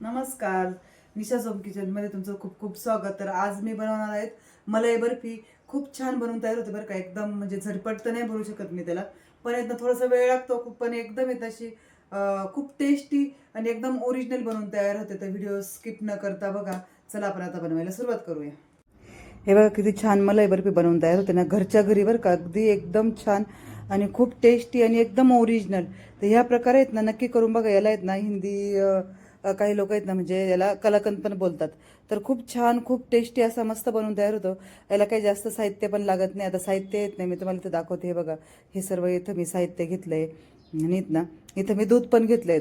नमस्कार. निशा सोम किचनमध्ये तुमचं खूप खूप स्वागत. तर आज मी बनवणार आहेत मलाई बर्फी. खूप छान बनवून तयार होते बरं का. एकदम म्हणजे झटपट तर नाही बनवू शकत मी त्याला. पण एकदा थोडासा वेळ लागतो. खूप पण एकदम येत अशी खूप टेस्टी आणि एकदम ओरिजिनल बनवून तयार होते. तर व्हिडिओ स्किप न करता बघा. चला आपण आता बनवायला सुरुवात करूया. हे बघा किती छान मलाई बर्फी बनवून तयार होते ना. घरच्या घरी बरं का. अगदी एकदम छान आणि खूप टेस्टी आणि एकदम ओरिजिनल तर ह्या प्रकारे आहेत ना. नक्की करून बघा. याला आहेत ना हिंदी काही लोक आहेत ना म्हणजे याला कलाकंद पण बोलतात. तर खूप छान खूप टेस्टी असा मस्त बनवून तयार होतो. याला काही जास्त साहित्य पण लागत नाही. आता साहित्य येत नाही. मी तुम्हाला इथं दाखवते. हे बघा. हे सर्व इथं मी साहित्य घेतलंय. आणि ना? इथं मी दूध पण घेतलंय.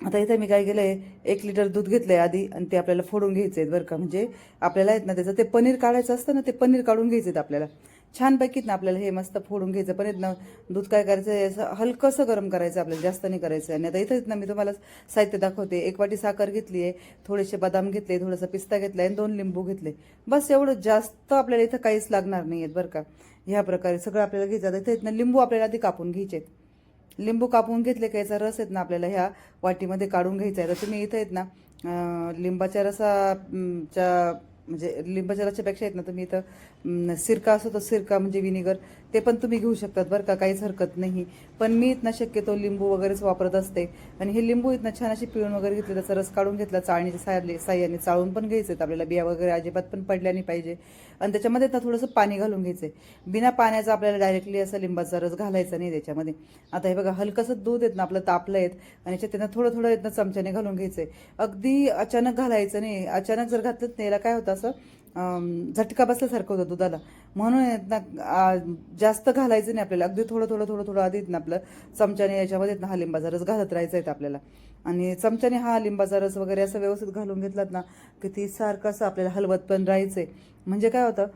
आता इथं मी काय केलंय? एक लिटर दूध घेतलंय आधी आणि ते आपल्याला फोडून घ्यायचे आहेत बरं का. म्हणजे आपल्याला आहेत ना त्याचं ते पनीर काढायचं असतं ना ते पनीर काढून घ्यायचं आहेत आपल्याला. छानपैकीत ना आपल्याला हे मस्त फोडून घ्यायचं. पण ना दूध काय करायचं आहे, असं हलकंसं गरम करायचं आपल्याला जास्त नाही करायचं आणि आता इथं आहेत ना मी तुम्हाला साहित्य दाखवते. एक वाटी साखर घेतली आहे थोडेसे बदाम घेतले थोडासा पिस्ता घेतला आणि दोन लिंबू घेतले. बस एवढं जास्त आपल्याला इथं काहीच लागणार नाही आहेत बरं का. ह्या प्रकारे सगळं आपल्याला घ्यायचं आता इथं आहेत ना लिंबू आपल्याला आधी कापून घ्यायचे आहेत. लिंबू कापून घेतले का याचा रस आहेत ना आपल्याला ह्या वाटीमध्ये काढून घ्यायचा आहे. तर तुम्ही इथं आहेत ना लिंबाच्या रसा च्या म्हणजे लिंबाच्या रसापेक्षा आहेत ना तुम्ही इथं सिरका असतो तो सिरका म्हणजे विनेगर ते पण तुम्ही घेऊ शकतात बरं का काहीच हरकत नाही. पण मी इथनं शक्यतो लिंबू वगैरेच वापरत असते. आणि हे लिंबू इथनं छान अशी पिळून वगैरे घेतले त्याचा रस काढून घेतला चाळणीच्या साह्याने साह्याने चाळून पण घ्यायचे आपल्याला. बिया वगैरे अजिबात पण पडल्या नाही पाहिजे. आणि त्याच्यामध्ये ना थोडंसं पाणी घालून घ्यायचं बिना पाण्याचा आपल्याला डायरेक्टली असा लिंबाचा रस घालायचा नाही त्याच्यामध्ये. आता हे बघा हलकंसं दूध येत ना आपलं तापलं येत आणि याच्यात त्यांना थोडं थोडं येत ना चमच्याने घालून घ्यायचं अगदी अचानक घालायचं नाही. अचानक जर घातलं नाही याला काय होतं असं झटका बसल्यासारखं होतं दुधाला. म्हणून आहेत ना जास्त घालायचं नाही आपल्याला. अगदी थोडं थोडं थोडं थोडं आधीच ना आपलं. चमच्याने याच्यामध्ये ना हा लिंबाचा रस घालत राहायचा आहे आपल्याला. आणि चमच्याने हा लिंबाचा रस वगैरे असं व्यवस्थित घालून घेतलात ना की ती सारखं असं आपल्याला हलवत पण राहायचं आहे म्हणजे काय होतं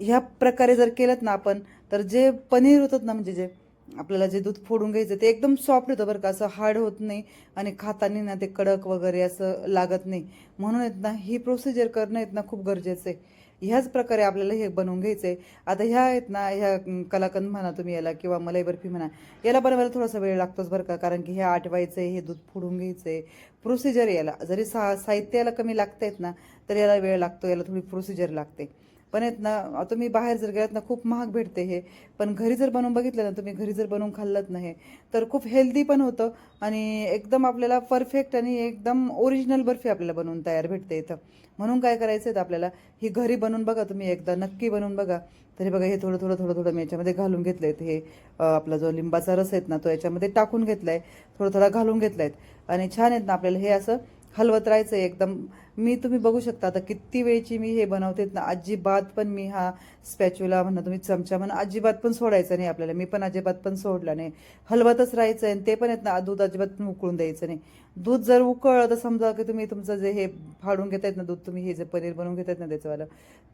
ह्या प्रकारे जर केलं ना आपण तर जे पनीर होतं ना म्हणजे जे आपल्याला जे दूध फोडून घ्यायचं ते एकदम सॉफ्ट होतं बरं का. असं हार्ड होत नाही आणि खाताना ना ते कडक वगैरे असं लागत नाही. म्हणून आहेत ना ही प्रोसिजर करणं आहेत ना खूप गरजेचं आहे. ह्याच प्रकारे आपल्याला हे बनवून घ्यायचं आहे आता ह्या आहेत ना ह्या कलाकंद म्हणा तुम्ही याला किंवा मलाई बर्फी म्हणा याला बनवायला थोडासा वेळ लागतोच बरं का. कारण की हे आटवायचं आहे हे दूध फोडून घ्यायचं आहे प्रोसिजर याला जरी सा साहित्य याला कमी लागत आहेत ना तर याला वेळ लागतो याला थोडी प्रोसिजर लागते. पण आहेत ना तुम्ही बाहेर जर गेलात ना खूप महाग भेटते हे. पण घरी जर बनवून बघितलं ना तुम्ही घरी जर बनवून खाल्लत नाही तर खूप हेल्दी पण होतं आणि एकदम आपल्याला परफेक्ट आणि एकदम ओरिजिनल बर्फी आपल्याला बनवून तयार भेटते इथं. म्हणून काय करायचं आहे आपल्याला ही घरी बनवून बघा तुम्ही एकदा नक्की बनवून बघा. तरी बघा हे थोडं थोडं थोडं थोडं मी याच्यामध्ये घालून घेतलं आहे हे आपला जो लिंबाचा रस आहेत ना तो याच्यामध्ये टाकून घेतला आहे थोडं थोडा घालून घेतला आहेत आणि छान आहेत ना आपल्याला हे असं हलवत राहायचं आहे एकदम. मी तुम्ही बघू शकता आता किती वेळची मी हे बनवते ना अजिबात पण मी हा स्पॅच्युला म्हणा तुम्ही चमचा म्हणा अजिबात पण सोडायचं नाही आपल्याला. मी पण अजिबात पण सोडला नाही. हलवतच राहायचं आहे आणि ते पण आहेत ना दूध अजिबात पण उकळून द्यायचं नाही. दूध जर उकळलं तर समजा की तुम्ही तुमचं जे हे फाडून घेतायत ना दूध तुम्ही हे जे पनीर बनवून घेतायत ना त्याचंवालं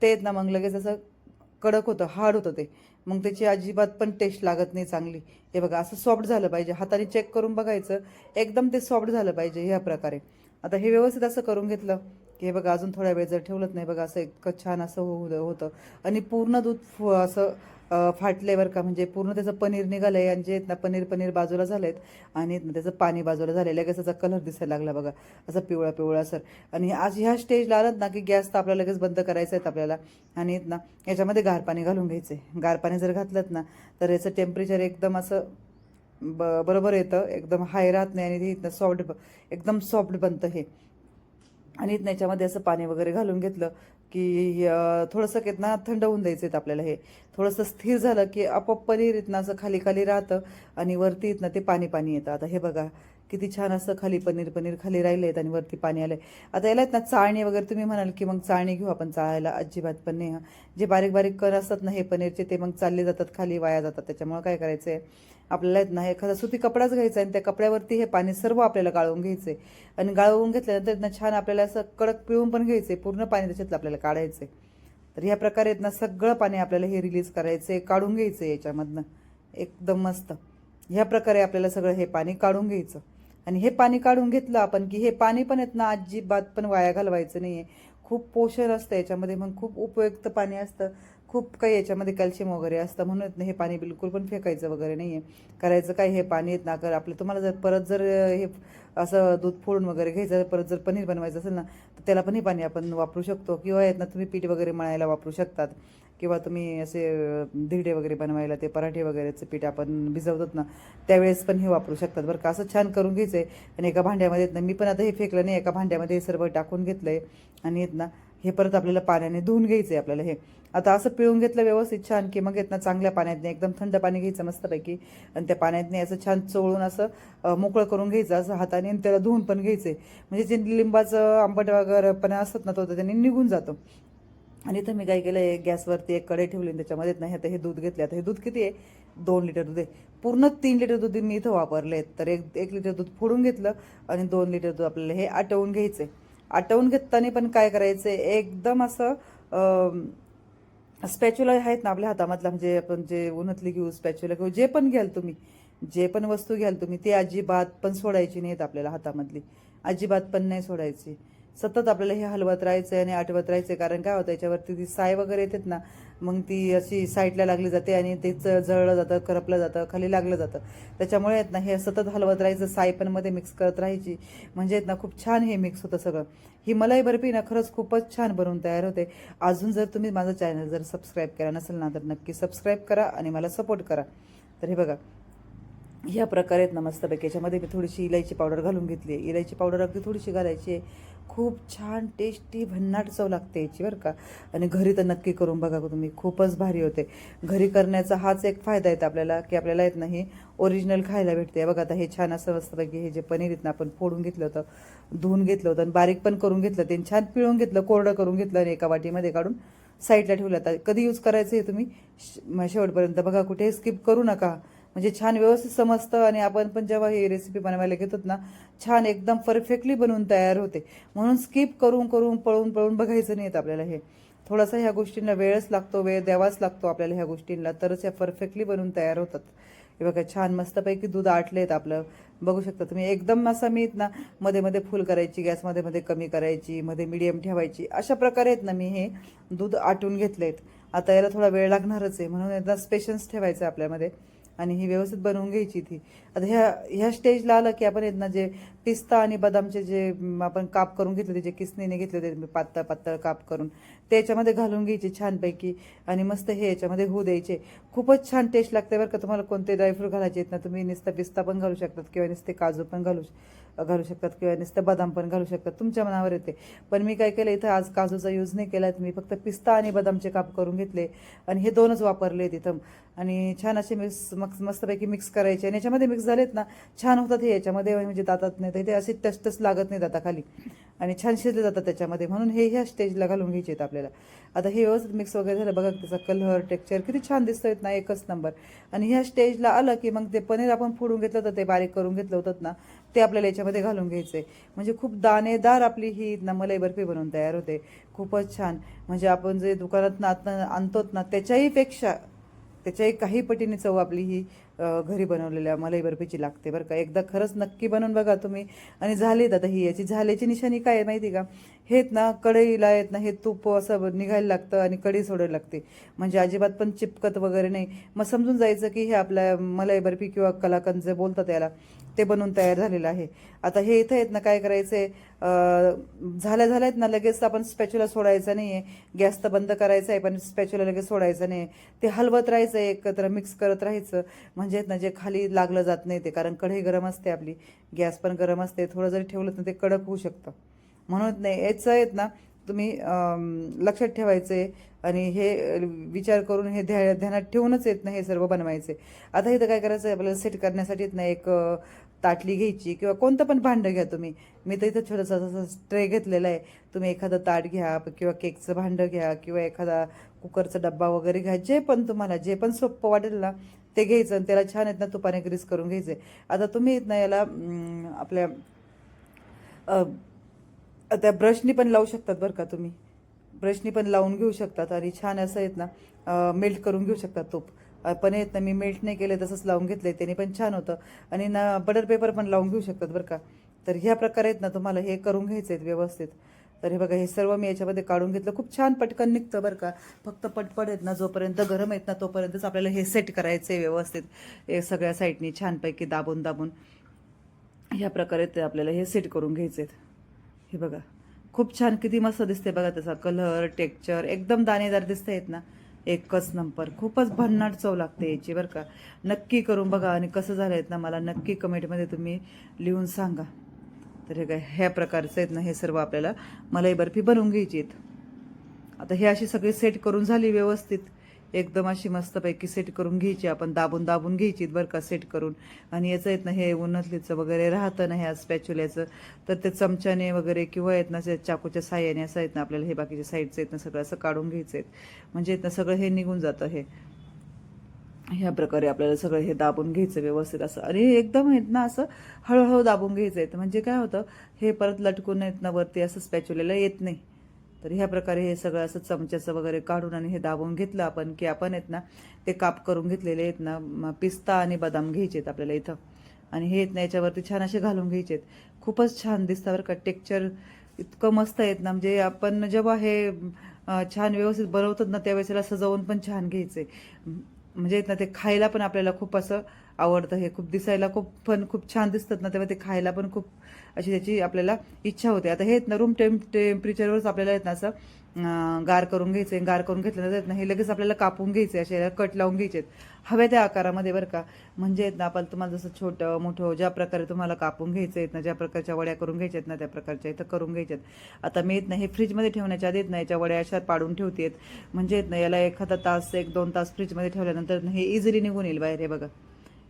ते आहेत ना मग लगेच असं कडक होतं हार्ड होतं ते. मग त्याची अजिबात पण टेस्ट लागत नाही चांगली. हे बघा असं सॉफ्ट झालं पाहिजे. हाताने चेक करून बघायचं एकदम ते सॉफ्ट झालं पाहिजे ह्या प्रकारे. आता हे व्यवस्थित असं करून घेतलं की हे बघा अजून थोड्या वेळ जर ठेवलंच नाही बघा असं इतकं छान असं होऊ होतं. आणि पूर्ण दूध फु- असं अं, बरं का म्हणजे पूर्ण त्याचं पनीर निघालं आहे आणि जे ना पनीर पनीर बाजूला झालेत आणि आहेत आणि त्याचं पाणी बाजूला झालं लगेच त्याचा कलर दिसायला लागला बघा असं पिवळा पिवळा सर आणि आज ह्या स्टेजला आलात ना की गॅस तर आपल्याला लगेच बंद करायचा आहेत आपल्याला. आणि ना याच्यामध्ये गार पाणी घालून घ्यायचे गार पाणी जर घातलं ना तर याचं टेम्परेचर एकदम असं ब बरोबर येतं. एकदम हाय राहत नाही आणि ते इथनं सॉफ्ट एकदम सॉफ्ट बनतं हे. आणि इथनं याच्यामध्ये असं पाणी वगैरे घालून घेतलं की थोडंसं केतना थंड होऊन द्यायचं आहेत आपल्याला हे. थोडंसं स्थिर झालं की आपोआप पनीर इथनं असं खाली खाली राहतं आणि वरती इथनं ते पाणी पाणी येतं. आता हे बघा किती छान असं खाली पनीर पनीर खाली राहिले आहेत आणि वरती पाणी आलं आहे आता याला आहेत ना चाळणी वगैरे तुम्ही म्हणाल की मग चाळणी घेऊ आपण चाळायला अजिबात पण नाही जे बारीक बारीक कण असतात ना हे पनीरचे ते मग चालले जातात खाली वाया जातात. त्याच्यामुळे काय करायचं आहे आपल्याला आहेत ना एखादा सुती कपडाच घ्यायचा आणि त्या कपड्यावरती हे पाणी सर्व आपल्याला गाळून आहे आणि गाळवून घेतल्यानंतर ना छान आपल्याला असं कडक पिळून पण घ्यायचंय पूर्ण पाणी त्याच्यातलं आपल्याला काढायचं आहे तर ह्या प्रकारे आहेत ना सगळं पाणी आपल्याला हे रिलीज करायचं आहे काढून घ्यायचं आहे याच्यामधनं. एकदम मस्त. ह्या प्रकारे आपल्याला सगळं हे पाणी काढून घ्यायचं. आणि हे पाणी काढून घेतलं आपण की हे पाणी पण आहेत ना अजिबात पण वाया घालवायचं नाही आहे खूप पोषण असतं याच्यामध्ये मग खूप उपयुक्त पाणी असतं. खूप काही याच्यामध्ये कॅल्शियम वगैरे असतं म्हणून हे पाणी बिलकुल पण फेकायचं वगैरे नाही आहे करायचं काय हे पाणी येत ना कर आपलं. तुम्हाला जर परत जर हे असं दूध फोडून वगैरे घ्यायचं परत जर पनीर बनवायचं असेल ना तर त्याला पण हे पाणी आपण वापरू शकतो. किंवा येत ना तुम्ही पीठ वगैरे मळायला वापरू शकतात. किंवा तुम्ही असे धिरडे वगैरे बनवायला ते पराठे वगैरेचं पीठ आपण भिजवतात ना त्यावेळेस पण हे वापरू शकतात. बरं का असं छान करून घ्यायचं आहे आणि एका भांड्यामध्ये आहेत ना मी पण आता हे फेकलं नाही एका भांड्यामध्ये हे सर्व टाकून घेतलं आहे आणि येत ना हे परत आपल्याला पाण्याने धुवून घ्यायचं आहे आपल्याला हे. आता असं पिळून घेतलं व्यवस्थित छान की मग येत ना चांगल्या पाण्यातने एकदम थंड पाणी घ्यायचं मस्तपैकी. आणि त्या पाण्यातने असं छान चोळून असं मोकळं करून घ्यायचं असं हाताने आणि त्याला धुवून पण घ्यायचं आहे म्हणजे जे लिंबाचं आंबट वगैरे पण असतात ना तो तर त्याने निघून जातो. आणि इथं मी काय केलं आहे गॅसवरती एक कडे ठेवली त्याच्यामध्ये नाही आता हे दूध घेतले आता हे दूध किती आहे? दोन लिटर दूध आहे. पूर्ण तीन लिटर दूध मी इथं वापरले तर एक एक लिटर दूध फोडून घेतलं आणि दोन लिटर दूध आपल्याला हे आटवून घ्यायचं आहे आटवून घेताना पण काय करायचं आहे एकदम असं स्पॅच्युला आहेत ना आपल्या हातामधला म्हणजे आपण जे उन्हातली घेऊ स्पॅच्युला घेऊ जे पण घ्याल तुम्ही जे पण वस्तू घ्याल तुम्ही ती अजिबात पण सोडायची नाहीत आपल्याला हातामधली. अजिबात पण नाही सोडायची. सतत आपल्याला हे हलवत राहायचं आणि आठवत राहायचं कारण काय होतं याच्यावरती ती साय वगैरे येतात ना मग ती अशी साईडला लागली जाते आणि ते जळलं जातं करपलं जातं खाली लागलं जातं. त्याच्यामुळे आहेत ना हे सतत हलवत राहायचं साय पण मध्ये मिक्स करत राहायची. म्हणजे आहेत ना खूप छान हे मिक्स होतं सगळं. ही मलाई बर्फी ना खरंच खूपच छान बनवून तयार होते. अजून जर तुम्ही माझं चॅनल जर सबस्क्राईब केला नसेल ना तर नक्की सबस्क्राईब करा आणि मला सपोर्ट करा. तर हे बघा ह्या प्रकारे आहेत ना मस्तपैकी. याच्यामध्ये मी थोडीशी इलायची पावडर घालून घेतली आहे. इलायची पावडर अगदी थोडीशी घालायची आहे. खूप छान टेस्टी भन्नाट चव लागते याची बरं का. आणि घरी तर नक्की करून बघा तुम्ही. खूपच भारी होते. घरी करण्याचा हाच एक फायदा येतो आपल्याला की आपल्याला येत नाही ओरिजिनल खायला भेटते. बघा आता हे छान असं मस्तपैकी हे जे पनीर आहेत ना आपण फोडून घेतलं होतं धुवून घेतलं होतं आणि बारीक पण करून घेतलं. ते छान पिळून घेतलं कोरडं करून घेतलं आणि एका वाटीमध्ये काढून साईडला ठेवलं. आता कधी यूज करायचं हे तुम्ही? शेवटपर्यंत बघा कुठे. स्किप करू नका. म्हणजे छान व्यवस्थित समजतं आणि आपण पण जेव्हा ही रेसिपी बनवायला घेतो ना छान एकदम परफेक्टली बनवून तयार होते. म्हणून स्किप करून करून पळून पळून बघायचं नाही आपल्याला हे. थोडासा ह्या गोष्टींना वेळच लागतो वेळ द्यावाच लागतो आपल्याला ह्या गोष्टींना तरच ह्या परफेक्टली बनवून तयार होतात. हे बघा छान मस्तपैकी दूध आटलेत आपलं. बघू शकता तुम्ही एकदम असं मी ना मध्ये मध्ये फुल करायची गॅसमध्ये मध्ये कमी करायची मध्ये मिडियम ठेवायची अशा प्रकारे आहेत ना मी हे दूध आटून घेतलेत. आता याला थोडा वेळ लागणारच आहे म्हणून एकदा स्पेशन्स ठेवायचं आहे आपल्यामध्ये. आणि ही व्यवस्थित बनवून घ्यायची ती. आता ह्या ह्या स्टेजला आलं की आपण आहेत ना जे पिस्ता आणि बदामचे जे आपण काप करून घेतले होते जे किसनीने घेतले होते पातळ पातळ काप करून ते याच्यामध्ये घालून घ्यायचे छानपैकी. आणि मस्त हे याच्यामध्ये होऊ द्यायचे. खूपच छान टेस्ट लागते बरं का तुम्हाला. कोणते ड्रायफ्रूट घालायचे आहेत ना तुम्ही नुसतं पिस्ता पण घालू शकतात किंवा नुसते काजू पण घालू घालू शकतात किंवा नुसतं बदाम पण घालू शकतात. तुमच्या मनावर येते. पण मी काय केलं इथं आज काजूचा यूज नाही केला मी फक्त पिस्ता आणि बदामचे काप करून घेतले. आणि हे दोनच वापरले तिथं. आणि छान असे मिक्स मग मस्तपैकी मिक्स करायचे. आणि याच्यामध्ये मिक्स झालेत ना छान होतात हे याच्यामध्ये. म्हणजे दातात नाही ते असे टच लागत नाही दाताखाली आणि छान शिजले जातात त्याच्यामध्ये. म्हणून हे ह्या स्टेजला घालून घ्यायचे आहेत आपल्याला. आता हे व्यवस्थित मिक्स वगैरे झालं. बघा त्याचा कलर टेक्स्चर किती छान दिसतोय ना एकच नंबर आणि ह्या स्टेजला आलं की मग ते पनीर आपण फोडून घेतलं होतं ते बारीक करून घेतलं होतं ना ते आपल्याला याच्यामध्ये घालून घ्यायचं आहे म्हणजे खूप दाणेदार आपली ही ना मलाई बर्फी बनवून तयार होते. खूपच छान. म्हणजे आपण जे दुकानात ना आणतोत ना त्याच्याही पेक्षा त्याच्याही काही पटीने चव आपली ही घरी बनवलेल्या मलाई बर्फीची लागते बरं का. एकदा खरंच नक्की बनवून बघा तुम्ही. आणि झाली आता ही याची झाल्याची निशाणी काय आहे माहिती का? हेत ना कढईला येत ना हे तूप असं निघायला लागतं आणि कढई सोडायला लागते. म्हणजे अजिबात पण चिपकत वगैरे नाही. मग समजून जायचं की हे आपल्या मलाई बर्फी किंवा कलाकंद जे बोलतात याला ते बनवून तयार झालेलं आहे. आता हे इथं आहेत ना काय करायचं आहे झाल्या झाल्या आहेत ना लगेच आपण स्पॅच्युला सोडायचं नाही आहे गॅस तर बंद करायचा आहे पण स्पॅच्युला लगेच सोडायचं नाही ते हलवत राहायचं एकत्र मिक्स करत राहायचं. म्हणजे ना जे खाली लागलं जात नाही ते कारण कढई गरम असते आपली. गॅस पण गरम असते थोडं जरी ठेवलं तर ते कडक होऊ शकतं. म्हणून नाही याचं आहेत ना तुम्ही लक्षात लक्षात ठेवायचे आणि हे विचार करून हे ध्या ध्यानात ठेवूनच येत नाही हे सर्व बनवायचे आता इथं काय करायचं आहे आपल्याला सेट करण्यासाठी ना एक ताटली घ्यायची किंवा कोणतं पण भांडं घ्या तुम्ही. मी तर इथं छोटंसं असं ट्रे घेतलेला आहे. तुम्ही एखादं ताट घ्या किंवा केकचं भांडं घ्या किंवा एखादा कुकरचा डब्बा वगैरे घ्या. जे पण तुम्हाला जे पण सोपं वाटेल ना ते घ्यायचं आणि त्याला छान आहेत ना तुपाने ग्रीस करून घ्यायचे. आता तुम्ही आहेत ना याला आपल्या त्या ब्रशनी पण लावू शकतात बरं का तुम्ही. ब्रशनी पण लावून घेऊ शकतात आणि छान असं आहेत ना मेल्ट करून घेऊ शकतात तूप. पण आहेत ना मी मेल्ट नाही केले तसंच लावून घेतले त्याने पण छान होतं. आणि ना बटर पेपर पण लावून घेऊ शकतात बरं का. तर ह्या प्रकारे आहेत ना तुम्हाला हे करून घ्यायचे आहेत व्यवस्थित. तर हे बघा हे सर्व मी याच्यामध्ये काढून घेतलं. खूप छान पटकन निघतं बरं का. फक्त पटपट आहेत ना जोपर्यंत गरम आहेत ना तोपर्यंतच आपल्याला हे सेट करायचं आहे व्यवस्थित. हे सगळ्या साईडनी छानपैकी दाबून दाबून. ह्या प्रकारे ते आपल्याला हे सेट करून घ्यायचे आहेत. हे बघा. खूप छान किती मस्त दिसते बघा त्याचा कलर टेक्चर एकदम दाणेदार दिसत आहेत ना. एकच नंबर. खूपच भन्नाट चव लागते याची बरं का. नक्की करून बघा आणि कसं झालं आहेत ना मला नक्की कमेंटमध्ये तुम्ही लिहून सांगा. तर हे काय ह्या प्रकारचं आहेत ना हे सर्व आपल्याला मलाई बर्फी बनवून घ्यायची आहेत. आता हे अशी सगळी सेट करून झाली व्यवस्थित. एकदम अशी मस्तपैकी सेट करून घ्यायची. आपण दाबून दाबून घ्यायची बरं का सेट करून. आणि याचं येत ना हे उन्हातलीचं वगैरे राहतं ना ह्या स्पॅच्युल्याचं तर ते चमच्याने वगैरे किंवा येत ना चाकूच्या साह्याने असं आहेत ना आपल्याला हे बाकीच्या साईडचं येत ना सगळं असं काढून घ्यायचं आहेत. म्हणजे येत ना सगळं हे निघून जातं हे. ह्या प्रकारे आपल्याला सगळं हे दाबून घ्यायचं व्यवस्थित असं. आणि एकदम आहेत ना असं हळूहळू दाबून घ्यायचं आहे म्हणजे काय होतं हे परत लटकून येत ना वरती असं स्पॅच्युलेला येत नाही. तर ह्या प्रकारे हे सगळं असं चमच्याचं वगैरे काढून आणि हे दाबून घेतलं आपण की आपण आहेत ना ते काप करून घेतलेले आहेत ना पिस्ता आणि बदाम घ्यायचे आहेत आपल्याला इथं. आणि हे आहेत ना याच्यावरती छान असे घालून घ्यायचे आहेत खूपच छान दिसतं बरं का टेक्चर इतकं मस्त आहेत ना म्हणजे आपण जेव्हा हे छान व्यवस्थित बनवतात ना त्यावेळेस याला सजवून पण छान घ्यायचे. म्हणजे ना ते खायला पण आपल्याला खूप असं आवडतं हे खूप दिसायला खूप पण खूप छान दिसतात ना तेव्हा ते खायला पण खूप अशी त्याची आपल्याला इच्छा होते. आता हे ना रूम टेम्प टेम्परेचरवरच आपल्याला येत ना असं गार करून घ्यायचे गार करून घेतल्यानंतर आहेत ना हे लगेच आपल्याला कापून घ्यायचे असे कट लावून घ्यायचे हव्या त्या आकारामध्ये बरं का. म्हणजे आहेत ना आपल्याला तुम्हाला जसं छोटं मोठं ज्या प्रकारे तुम्हाला कापून घ्यायचं आहेत ना ज्या प्रकारच्या वड्या करून घ्यायच्या आहेत ना त्या प्रकारच्या इथं करून घ्यायच्यात. आता मी येत ना हे फ्रीजमध्ये ठेवण्याच्या आधी येत ना याच्या वड्या अशा पाडून ठेवते म्हणजे येत ना याला एखादा तास एक दोन तास फ्रीजमध्ये ठेवल्यानंतर हे इझिली निघून येईल बाहेर हे बघा.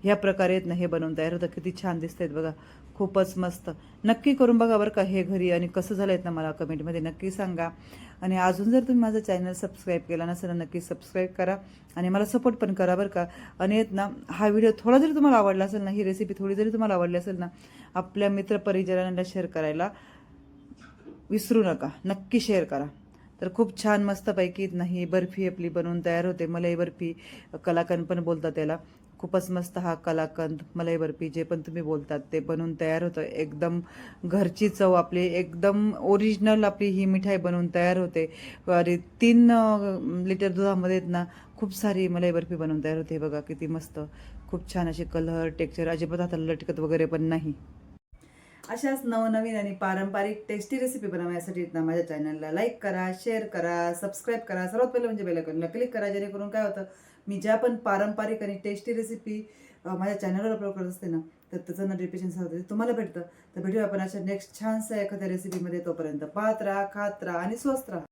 ह्या प्रकारे ना हे बनवून तयार होतं. किती छान दिसत बघा. खूपच मस्त. नक्की करून बघा बरं का हे घरी आणि कसं झालं आहेत ना मला कमेंटमध्ये नक्की सांगा. आणि अजून जर तुम्ही माझं चॅनल सबस्क्राईब केला नसेल ना नक्की सबस्क्राईब करा आणि मला सपोर्ट पण करा बरं का. आणि येत ना हा व्हिडिओ थोडा जरी तुम्हाला आवडला असेल ना ही रेसिपी थोडी जरी तुम्हाला आवडली असेल ना आपल्या मित्रपरिजनांना शेअर करायला विसरू नका. नक्की शेअर करा. तर खूप छान मस्तपैकी नाही बर्फी आपली बनवून तयार होते. मलाई बर्फी कलाकंद पण बोलतात त्याला. खूपच मस्त हा कलाकंद मलाई बर्फी जे पण तुम्ही बोलतात ते बनवून तयार होतं. एकदम घरची चव आपली एकदम ओरिजिनल आपली ही मिठाई बनवून तयार होते. आणि तीन लिटर दुधामध्ये ना खूप सारी मलाई बर्फी बनवून तयार होते. बघा किती मस्त. खूप छान असे कलर टेक्चर अजिबात हाताला लटकत वगैरे पण नाही. अशाच नवनवीन आणि पारंपरिक टेस्टी रेसिपी बनवण्यासाठी ना माझ्या चॅनलला लाईक करा शेअर करा सबस्क्राईब करा. सर्वात पहिलं म्हणजे बेलायकॉनला क्लिक करा जेणेकरून काय होतं मी ज्या पण पारंपरिक आणि टेस्टी रेसिपी माझ्या चॅनलवर अपलोड करत असते ना तर त्याचं नोटिफिकेशन सांगते तुम्हाला भेटतं. तर भेटूया आपण अशा नेक्स्ट छानसा एखाद्या रेसिपीमध्ये तोपर्यंत. पाहत राहा खात राहा आणि स्वस्त राहा.